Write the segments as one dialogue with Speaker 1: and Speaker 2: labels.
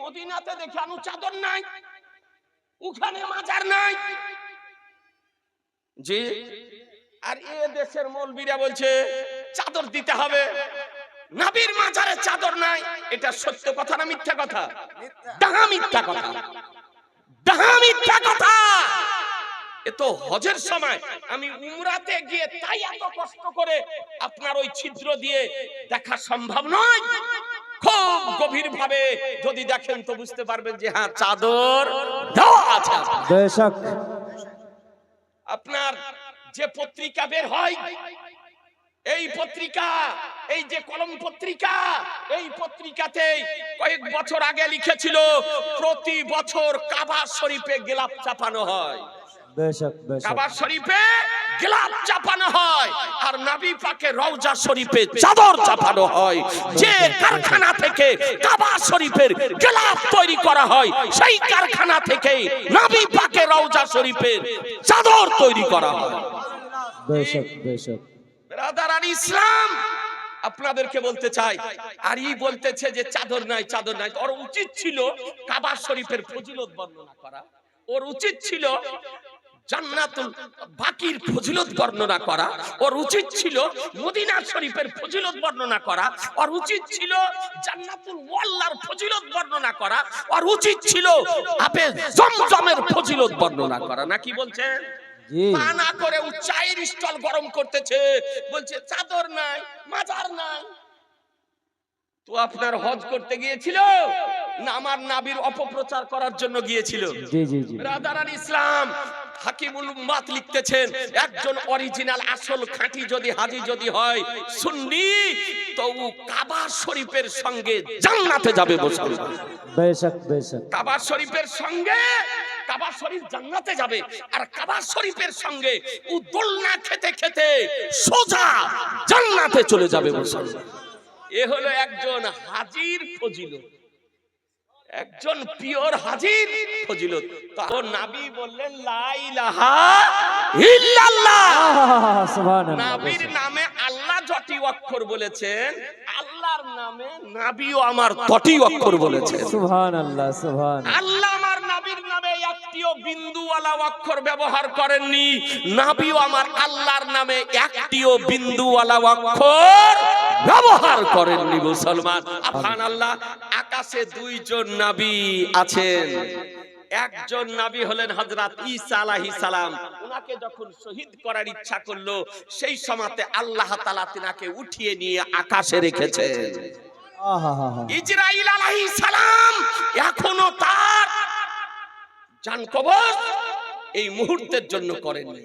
Speaker 1: মদিনাতে দেখে চাদর নাই মাজার নাই। জি, আর এ দেশের মৌলবীরা বলছে, চাদর দিতে হবে। নাবির মাজারে চাদর নাই, এটা সত্য কথা না মিথ্যা কথা? ডাহা মিথ্যা কথা। ডাহা মিথ্যা কথা। এ তো হজের সময়, আমি উমরাতে গিয়ে তাই এত কষ্ট করে আপনার ওই ছিদ্র দিয়ে দেখা সম্ভব নয়। খুব গভীর ভাবে যদি দেখেন তো বুঝতে পারবেন যে হ্যাঁ চাদর দেওয়া আছে।
Speaker 2: বেশক
Speaker 1: আপনার যে পত্রিকা বের হয় এই পত্রিকা এই যে কলম পত্রিকা এই পত্রিকাতে কয়েক বছর আগে লিখেছিল প্রতি বছর কাবা শরীফে গেলাপ চাপানো হয়। কাবা শরীফে গেলাপ চাপানো হয় আর নবী পাকে রওজা শরীফে চাদর চাপানো হয়। যে কারখানা থেকে কাবা শরীফের গেলাপ তৈরি করা হয় সেই কারখানা থেকে নবী পাকে রওজা শরীফের চাদর তৈরি করা হয়।
Speaker 2: বেশক বেশক।
Speaker 1: ব্রাদার আর ইসলাম আপনাদেরকে বলতে চাই আর ই বলতেছে যে চাদর নাই চাদর নাই। ওর উচিত ছিল কাবা শরীফের ফজিলত বর্ণনা করা। ওর উচিত ছিল জান্নাতুল বাকির ফজিলত বর্ণনা করা। ওর উচিত ছিল মদিনা শরীফের ফজিলত বর্ণনা করা। ওর উচিত ছিল জান্নাতুল ওয়াল্লার ফজিলত বর্ণনা করা। ওর উচিত ছিল আপে জমজমের ফজিলত বর্ণনা করা। নাকি বলছেন
Speaker 2: জি।
Speaker 1: তা না করে স্টল গরম করতেছে। বলছে চাদর নাই মাজার নাই। তো আপনার হজ করতে গিয়েছিল? না আমার নাবির অপপ্রচার করার জন্য গিয়েছিল? রাদারান ইসলাম হাকিমুল উম্মাত লিখতেছেন একজন অরিজিনাল আসল খাঁটি যদি হাজি যদি হয় সুন্নি তো ও কাবা শরীফের সঙ্গে জান্নাতে যাবে মুসলমান।
Speaker 2: বেশক বেশক।
Speaker 1: কাবা শরীফের সঙ্গে কাবা শরীফ জান্নাতে যাবে আর কাবা শরীফের সঙ্গে ও দোলনা খেতে খেতে সোজা জান্নাতে চলে যাবে মুসলমান। এ হলো একজন হাজির ফজিলত। একজন পিওর হাজির ফজিলত। তো নাবি বললেন লা ইলাহা ইল্লাল্লাহ।
Speaker 2: সুবহানাল্লাহ
Speaker 1: নাবির নামে আল্লাহ যটি অক্ষর বলেছেন আল্লাহর নামে নাবিও আমার তটি অক্ষর বলেছেন।
Speaker 2: সুবহানাল্লাহ সুবহান
Speaker 1: আল্লাহ আমার নাবির নামে একটিও বিন্দুওয়ালা অক্ষর ব্যবহার করেননি নাবিও আমার আল্লাহর নামে একটিও বিন্দুওয়ালা অক্ষর ব্যবহার করেননি মুসলমান। আফান আল্লাহ আকাশে দুইজন নাবি আছেন। একজন নাবি হলেন হযরত ঈসা আলাইহিস সালাম। উনাকে যখন শহীদ করার ইচ্ছা করল সেই সময়তে আল্লাহ তাআলা তিনাকে উঠিয়ে নিয়ে আকাশে রেখেছেন। ইসরাইল আলাইহিস সালাম এখনও তার জান কবর এই মুহূর্তের জন্য করেননি।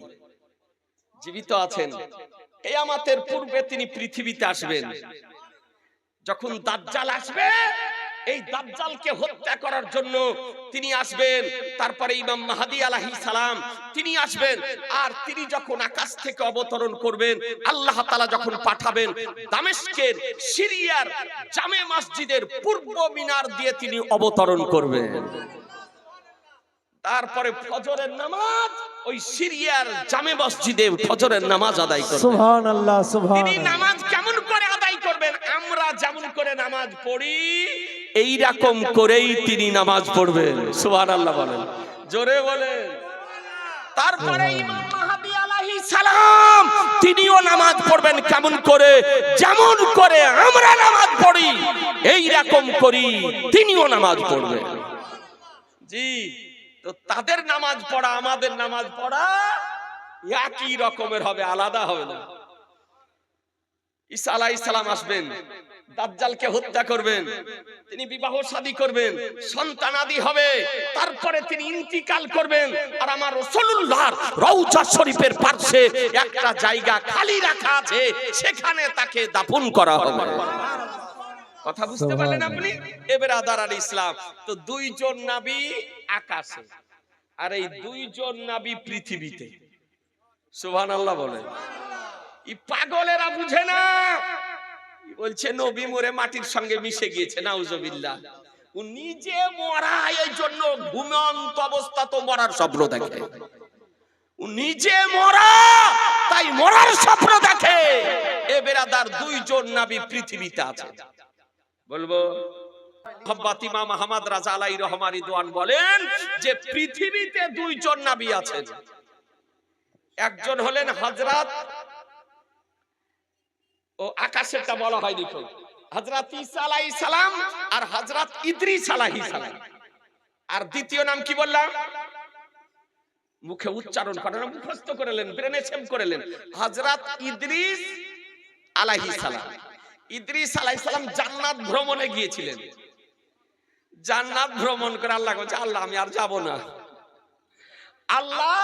Speaker 1: জীবিত আছেন। কিয়ামতের পূর্বে তিনি পৃথিবীতে আসবেন। যখন দাজ্জাল আসবে, এই দাজ্জালকে হত্যা করার জন্য তিনি আসবেন। তারপরে ইমাম মাহাদি আলাইহিস সালাম, তিনি আসবেন। আর তিনি যখন আকাশ থেকে অবতরণ করবেন, আল্লাহ তাআলা যখন পাঠাবেন দামেস্কের সিরিয়ার জামে মসজিদের পূর্ব মিনার দিয়ে তিনি অবতরণ করবেন। তারপরে ফজরের নামাজ ওই সিরিয়ার জামে মসজিদে ফজরের নামাজ আদায় করবেন
Speaker 2: সুবহানাল্লাহ
Speaker 1: তিনি নামাজ কেমন করে আদায় করবেন? আমরা যেমন করে নামাজ পড়ি এই রকম করেই তিনি নামাজ পড়বেন। সুবহানাল্লাহ বলেন। জোরে বলেন। তারপরে ইমাম মাহদি আলাইহিস সালাম তিনিও নামাজ পড়বেন কেমন করে? যেমন করে আমরা নামাজ পড়ি এই রকম করি তিনিও নামাজ পড়বেন। জি। তো তাদের নামাজ পড়া, আমাদের নামাজ পড়া একই রকমের হবে, আলাদা হবে না। ঈসা আলাইহিস সালাম আসবেন, দাজ্জালকে হত্যা করবেন, তিনি বিবাহ শাদী করবেন সন্তানাদি হবে, তারপরে তিনি ইন্তিকাল করবেন, আর আমার রাসূলুল্লাহর রওজা শরীফের পাশে একটা জায়গা খালি রাখা আছে, সেখানে তাকে দাফন করা হবে। কথা বুঝতে পারলেন আপনি? এবার আদার আল ইসলাম। তো দুইজন নাবি আকাশে, আর এই দুইজন নাবি পৃথিবীতে। সুবহানাল্লাহ বলেন। ই পাগলেরা বুঝে না? বলছে, নবী মরে মাটির সঙ্গে মিশে গিয়েছে, নাউজুবিল্লাহ। ও নিজে মরা এই জন্য ঘুমন্ত অবস্থা তো মরার স্বপ্ন দেখে। ও নিজে মরা, তাই মরার স্বপ্ন দেখে। এ বেরাদার দুইজন নাবি পৃথিবীতে আছে। বলব রাজা আলাই রহমানি দোয়ান বলেন যে পৃথিবীতে দুইজন আছেন। একজন হলেন হযরত ও আকাশেরটা বলা হযরত ঈসা আলাইহিস সালাম আর হযরত ইদ্রিস আলাইহিস সালাম। আর দ্বিতীয় নাম কি বললাম? মুখে উচ্চারণ করেন, মুখস্থ করলেন ব্রেনে সেভ করলেন হযরত ইদ্রিস আলাইহিস সালাম। ইদ্রিস আলাইহিস সালাম জান্নাত ভ্রমণে গিয়েছিলেন। জান্নাত ভ্রমণ করে আল্লাহ বলছে, আল্লাহ, আমি আর যাব না। আল্লাহ,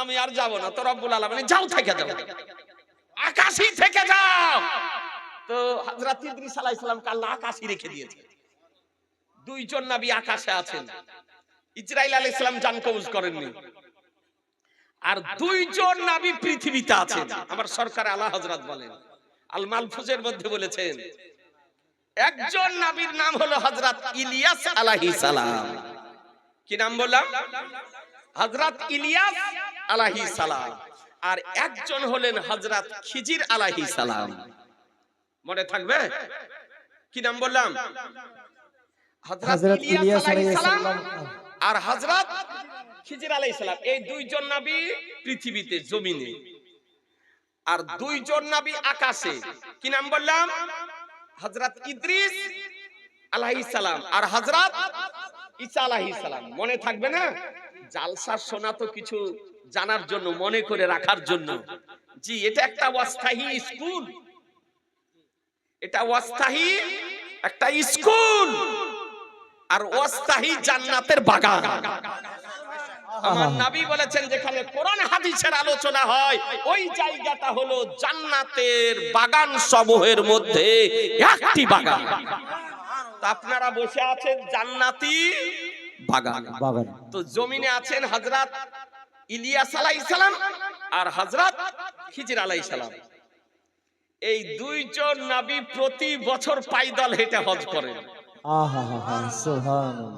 Speaker 1: আমি আর যাব না। তো রব্বুল আলামিন যাও, থেকে যাও। আকাশই থেকে যাও। তো হযরত ইদ্রিস আলাইহিস সালামকে আল্লাহ আকাশই রেখে দিয়েছে। দুইজন নবী আকাশে আছেন। ইসরাইল আলাইহিস ইসলাম জান কবজ করেননি। আর দুইজন নবী পৃথিবীতে আছেন। আমার সরকার আলা হযরত বলেন। আল মালফুজের মধ্যে বলেছেন একজন নবীর নাম হলো হযরত ইলিয়াস আলাইহিস সালাম। কি নাম বললাম? হযরত ইলিয়াস আলাইহিস সালাম। আর একজন হলেন হযরত খিজির আলাইহিস সালাম। মনে থাকবে? কি নাম বললাম?
Speaker 2: হযরত ইলিয়াস আলাইহিস সালাম।
Speaker 1: আর হযরত খিজির আলাইহিস সালাম। এই দুইজন নবী পৃথিবীতে জমিনে। আর দুইজন নবী আকাশে। কি নাম বললাম? হযরত ইদ্রিস আলাইহিস সালাম। আর হযরত ঈসা আলাইহিস সালাম। মনে থাকবে না? জালসার শোনা তো কিছু জানার জন্য, মনে করে রাখার জন্য। জি, এটা একটা অস্থায়ী স্কুল। এটা অস্থায়ী একটা স্কুল। আর অস্থায়ী জান্নাতের বাগান। আমার নবী বলেছেন যেখানে কোরআন হাদিসের আলোচনা হয় ওই জায়গাটা হলো জান্নাতের বাগান সমূহের মধ্যে একটি বাগান। আপনারা বসে আছেন জান্নাতি বাগান।
Speaker 2: বাগান।
Speaker 1: তো জমিনে আছেন হযরত ইলিয়াস আলাইহিস সালাম আর হযরত খিজির আলাইহিস সালাম। এই দুইজন নবী প্রতি বছর পাইদল হেঁটে হজ করেন।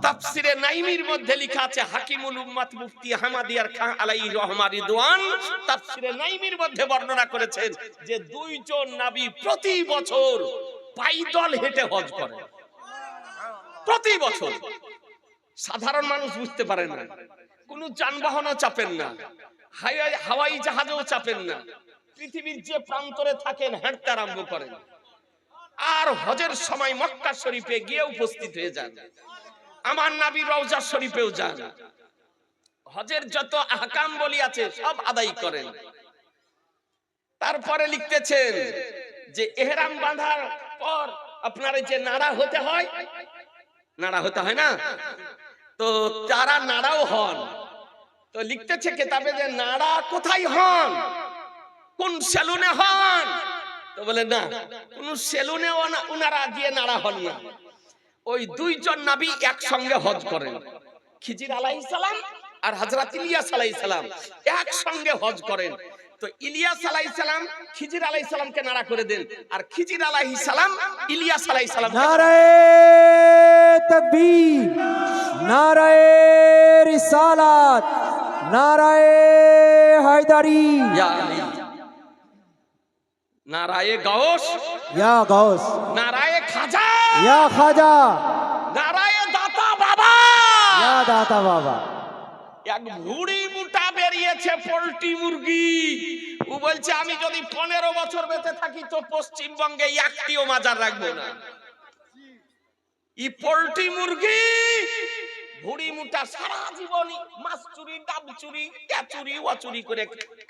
Speaker 1: তাফসিরে নাইমির মধ্যে লেখা আছে, হাকিমুল উম্মাত মুফতি আহমদিয়ার খান রিদওয়ান। তাফসিরে নাইমির মধ্যে বর্ণনা করেছেন যে, দুইজন প্রতি বছর পাইদল হেঁটে হজ করেন প্রতি বছর। সাধারণ মানুষ বুঝতে পারে না। কোন যানবাহনও চাপেন না। হাওয়াই জাহাজেও চাপেন না। পৃথিবীর যে প্রান্তরে থাকেন, হাঁটতে আরম্ভ করেন। আর হজের সময় মক্কা শরীফে গিয়ে উপস্থিত হয়ে যান। আমার নাবি রওজা শরীফেও যান। হজের যত আহকাম বলি আছে, সব আদায় করেন। তারপরে লিখতেছেন যে, এহরাম বাঁধার পর আপনার যে নাড়া হতে হয়, নাড়া হতে হয় না? তো তারা নাড়াও হন, তো লিখতেছে কেতাবে যে, নাড়া কোথায় হন? কোন সেলুনে হন? তো বলে না কোন সেলুনে ওনারা গিয়ে নাড়া হন না। ওই দুইজন নাবি একসঙ্গে হজ করেন। খিজির আলাইহিস সালাম আর হযরত ইলিয়াস আলাইহিস সালাম একসঙ্গে হজ করেন। তো ইলিয়াস আলাইহিস সালাম খিজির আলাইহিস সালামকে নাড়া করে দেন আর খিজির আলাইহিস সালাম ইলিয়াস আলাইহিস সালাম
Speaker 2: নারায়ে তাকবীর নারায়ে রিসালাত নারায়ে হায়দারি।
Speaker 1: নারায়ে গাউস।
Speaker 2: ইয়া গাউস।
Speaker 1: নারায়ে খাজা।
Speaker 2: ইয়া খাজা।
Speaker 1: নারায়ে দাতা বাবা।
Speaker 2: ইয়া দাতা বাবা।
Speaker 1: এক ভুড়ি মুটা বেরিয়েছে পোল্ট্রি মুরগি। ও বলছে আমি যদি পনেরো বছর বেঁচে থাকি তো পশ্চিমবঙ্গে একটিও মাজার রাখব না। ই পোল্ট্রি মুরগি। ভুড়ি সারা জীবনই মাছ চুরি, ডাব চুরি চুরি, ও চুরি করে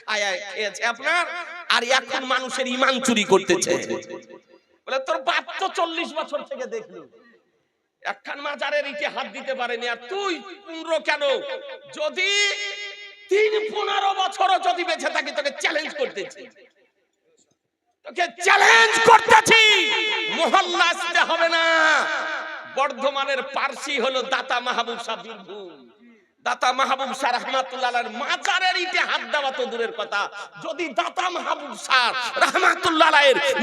Speaker 1: খায়, খেয়েছে আপনার? আর এখন মানুষের ইমান চুরি করতেছে। বলে, তোর বাপ তো চল্লিশ বছর থেকে দেখল। একখান হাত দিতে পারেনি। আর তুই পনেরো কেন? যদি তিন পনেরো বছরও যদি বেঁচে থাকি, তোকে চ্যালেঞ্জ করতেছি। তোকে চ্যালেঞ্জ করতেছি। মহল্লা আসতে হবে না। বর্ধমানের পার্সি হলো দাতা মাহবুব শাহ বীরভূম। দাতা মাহবুব শাহ রহমাতুল্লাহ মাজারের ইটে হাত দেওয়া তো দূরের কথা। যদি দাতা মাহবুব শাহ রহমাতুল্লাহ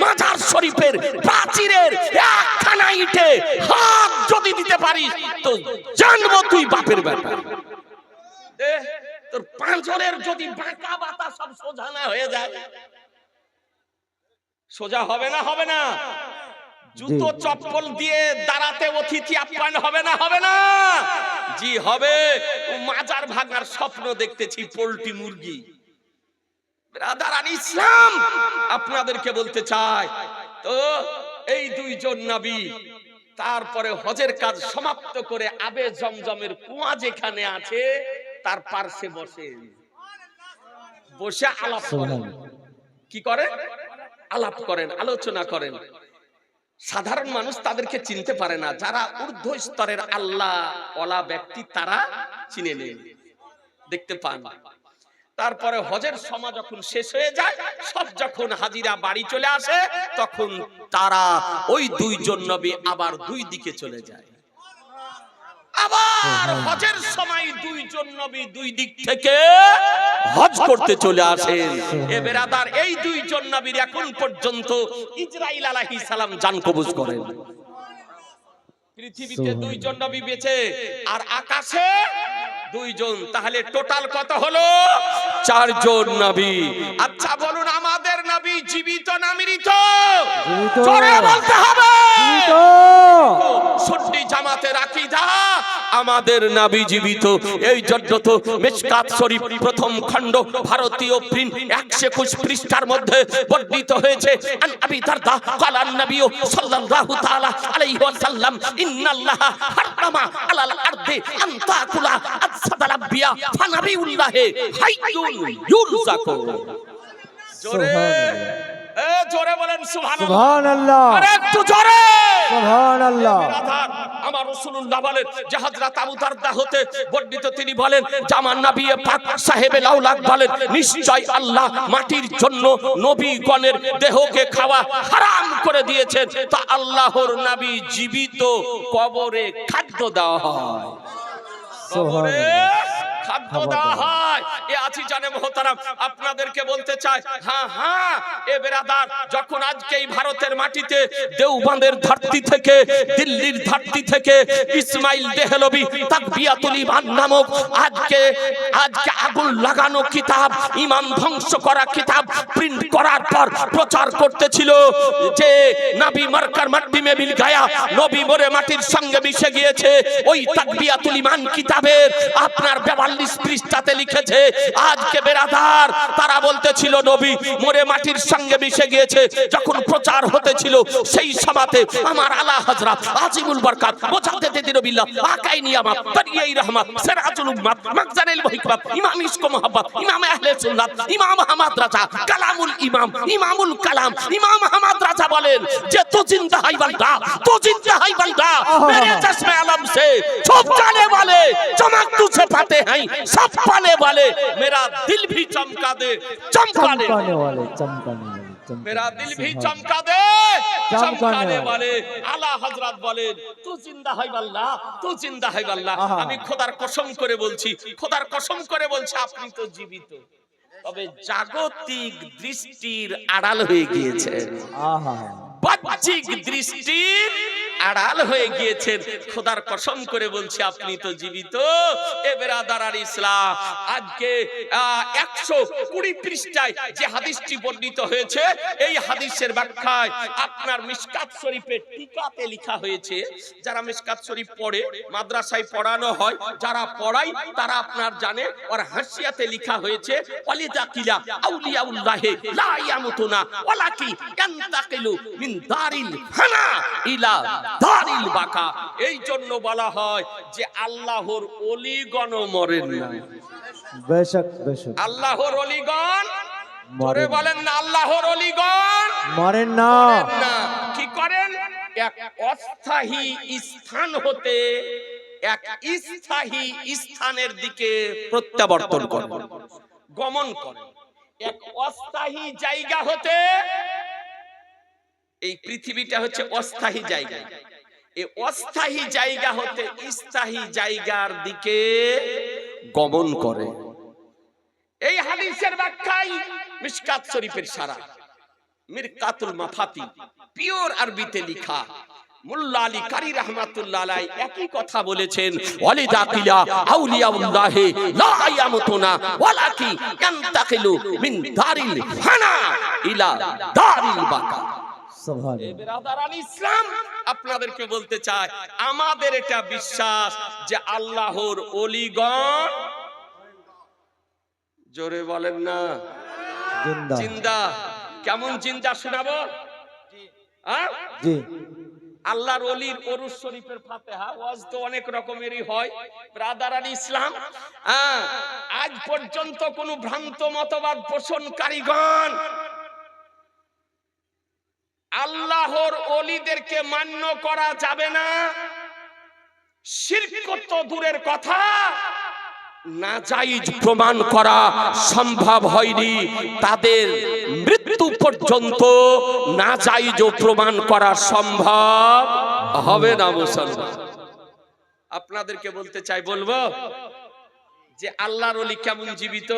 Speaker 1: মাজার শরীফের প্রাচীরের একখানা ইটে হাত যদি দিতে পারিস, তো জানব তুই বাপের ব্যাপার তোর পাঁচরের যদি বাঁকা বাতা সব সোজা না হয়ে যায়। সোজা হবে না হবে না। জুতো চপ্পল দিয়ে দাঁড়াতে অতিথি আপ্যায়ন হবে না হবে না? জি হবে। মাজার ভাঙার স্বপ্ন দেখতেছি পোল্ট্রি মুরগি। ইসলাম আপনাদেরকে বলতে চাই তো এই দুইজন নবী তারপরে হজের কাজ সমাপ্ত করে আবে জমজমের কুয়া যেখানে আছে তার পার্শ্বে বসে। বসে আলাপ করেন। কি করেন? আলাপ করেন আলোচনা করেন। সাধারণ মানুষ তাদেরকে চিনতে পারে না। যারা ঊর্ধ্ব স্তরের আল্লাহ ওলা ব্যক্তি, তারা চিনে নেন দেখতে পান। তারপরে হজের সময় যখন শেষ হয়ে যায়, সব যখন হাজিরা বাড়ি চলে আসে, তখন তারা ওই দুইজন নবী আবার দুই দিকে চলে যায়। আবার হজের সময় দুইজন নবী দুই দিক থেকে হজ করতে চলে আসেন। এ বেরাদার এই দুইজন নবীর এখন পর্যন্ত ইসরাইল আলাইহিস সালাম জান কবুজ করেন। পৃথিবীতে দুইজন নবী বেঁচে আর আকাশে দুইজন তাহলে টোটাল কত হলো? চারজন নবী। আচ্ছা বলুন আমাদের নবী জীবিত না মৃত। জোরে বলতে হবে।
Speaker 2: জীবিত।
Speaker 1: সুন্নি জামাতের আকীদা। আমাদের নাবি জীবিত। এই জন্য তো মেসকাত শরীফ প্রথম খণ্ড ভারতীয় প্রিন্ট একশো একুশ পৃষ্ঠার মধ্যে বর্ণিত হয়েছে। আবি দারদা কালান নবীও সাল্লাল্লাহু তাআলা আলাইহি ওয়াসাল্লাম, ইন্নাল্লাহ হারামা আলাল আরদি আন তাকুলা আসাদাল আবিয়া ফানাবিউল্লাহ হাইয়ুন ইউরজাকু জোরে। জোরে বলেন সুবহানাল্লাহ।
Speaker 2: সুবহানাল্লাহ।
Speaker 1: আরে একটু জোরে।
Speaker 2: সুবহানাল্লাহ।
Speaker 1: আমার রাসূলুল্লাহ বলেন যে হযরত আবু দারদা হতে বর্ণিত তিনি বলেন জামান নবী পাক সাহেবে লাউলাক বলেন নিশ্চয় আল্লাহ মাটির জন্য নবীগণের দেহকে খাওয়া হারাম করে দিয়েছেন। তা আল্লাহর নবী জীবিত কবরে খাদ্য দেওয়া হয়। কবরে খাদ্য দেওয়া হয় এ আছি জানে মহতারাম, আপনাদেরকে বলতে চাই হ্যাঁ হ্যাঁ এ বেরাদার, যখন আজকে এই ভারতের মাটিতে দেওবাঁধের ধরতি থেকে, দিল্লির ধরতি থেকে ইসমাইল দেহলবি তাকবিয়াতুল ইমান নামক আজকে আজকে আগুন লাগানো কিতাব ইমান ধ্বংস করা কিতাব করার পর প্রচার করতেছিল যে নবী মার্কার মাটি মে মিল গায়া, নবী মরে মাটির সঙ্গে মিশে গিয়েছে। ওই তাকবিয়াতুল ইমান কিতাবের আপনার 42 পৃষ্ঠাতে লিখেছে, আজকে বেরাদার, তারা বলতেছিল, নবী মরে মাটির সঙ্গে মিশে গিয়েছে, যখন প্রচার হতেছিল সেই সভাতে আমার আলা হযরত আজিমুল বরকাত, বোঝাতে দিদির বিল্লাহ, আকাই নিয়ামত তারিয়াই রহমত, সিরাজুল উম্মাত মাকজানিল হিকমত ইমাম ইশক মোহাব্বত, ইমাম আহলে সুন্নাত, ইমাম আহমদ রাজা, কালামুল ইমাম ইমামুল কালাম ইমাম আহমদ রাজা বলেন যে তু জিন্দা है बंदा तू जिंदा है बंदा मेरे चश्मे आलम से छुप जाने वाले चमक तुझे पाते हैं सब पाने वाले मेरा दिल भी चमका दे चमकाने
Speaker 2: चमकाने वाले चमकाने वाले चमकाने
Speaker 1: मेरा दिल भी
Speaker 2: वाले।
Speaker 1: चमका दे
Speaker 2: चमकाने
Speaker 1: चमकाने
Speaker 2: वाले।
Speaker 1: वाले আলা হযরত বলেন তু জিন্দা হয় আল্লাহ তু জিন্দা হয় আল্লাহ
Speaker 2: আহা।
Speaker 1: আমি খোদার কসম করে বলছি খোদার কসম করে বলছি আপনি তো জীবিত তবে জাগতিক দৃষ্টির আড়াল হয়ে গিয়েছে।
Speaker 2: আহা।
Speaker 1: বাহ্যিক দৃষ্টির আড়াল হয়ে গিয়েছেন। খোদার কসম করে বলছি, আপনি তো জীবিত। এ বেরাদার ইসলাম, আজকে একশো কুড়ি পৃষ্ঠায় যে হাদিসটি বর্ণিত হয়েছে, এই হাদিসের ব্যাখ্যায় আপনার মিসকাত শরীফের টিকাতে লেখা হয়েছে, যারা মিসকাত শরীফ পড়ে, মাদ্রাসায় পড়ানো হয়, যারা পড়ায়, তারা আপনার জানে, ওর হাসিয়াতে লেখা হয়েছে, ওয়ালিদা কিলা আউলিয়াউল্লাহে লা ইয়ামুতুনা, ওয়ালাকি ইয়ান্তাকিলু মিন দারিল ফানা ইলা দারিল বাকা। এই জন্য বলা হয় যে আল্লাহর ওলিগণ মরেন না।
Speaker 2: বেশক বেশক।
Speaker 1: আল্লাহর জোরে
Speaker 2: না।
Speaker 1: বলেন না আল্লাহর ওলিগণ
Speaker 2: মরেন না।
Speaker 1: কি করেন? এক অস্থায়ী স্থান হতে এক স্থায়ী স্থানের দিকে প্রত্যাবর্তন করেন। গমন করেন। এক অস্থায়ী জায়গা হতে এই পৃথিবীটা হচ্ছে অস্থায়ী জায়গা। এই অস্থায়ী জায়গা হতে স্থায়ী জায়গার দিকে গমন করে। এই হাদিসের ব্যাখ্যাই মিশকাত শরীফের সারা, মিরকাতুল মাফাতি, পিওর আরবিতে লেখা, মুল্লা আলী কারি রহমাতুল্লাহ আলাই একই কথা বলেছেন ওয়ালিদা কিলা আউলিয়াউল্লাহি লা ইয়ামুতুনা ওয়ালাকি ইয়ান্তাকিলু মিন দারিল ফানা ইলা দারিল বাকা। ইসলাম আপনাদেরকে বলতে চাই আমাদের এটা বিশ্বাস যে আল্লাহর অলিগণ জোরে বলেন না।
Speaker 2: জিন্দা।
Speaker 1: জিন্দা। কেমন জিন্দা শোনাবো? হ্যাঁ আল্লাহর অলির অরুজ শরীফের ফাতেহা ওয়াজ তো অনেক রকমেরই হয়। ব্রাদারান ইসলাম হ্যাঁ আজ পর্যন্ত কোন ভ্রান্ত মতবাদ পোষণকারীগণ আল্লাহর অলিদেরকে মান্য করা যাবে না। শিরক তো দূরের কথা। নাজাইজ প্রমাণ করা সম্ভব হয়নি। তাদের মৃত্যু পর্যন্ত নাজাইজ প্রমাণ করা সম্ভব হবে না মুসলমান। আপনাদেরকে বলতে চাই, বলব যে আল্লাহর অলি কেমন জীবিত?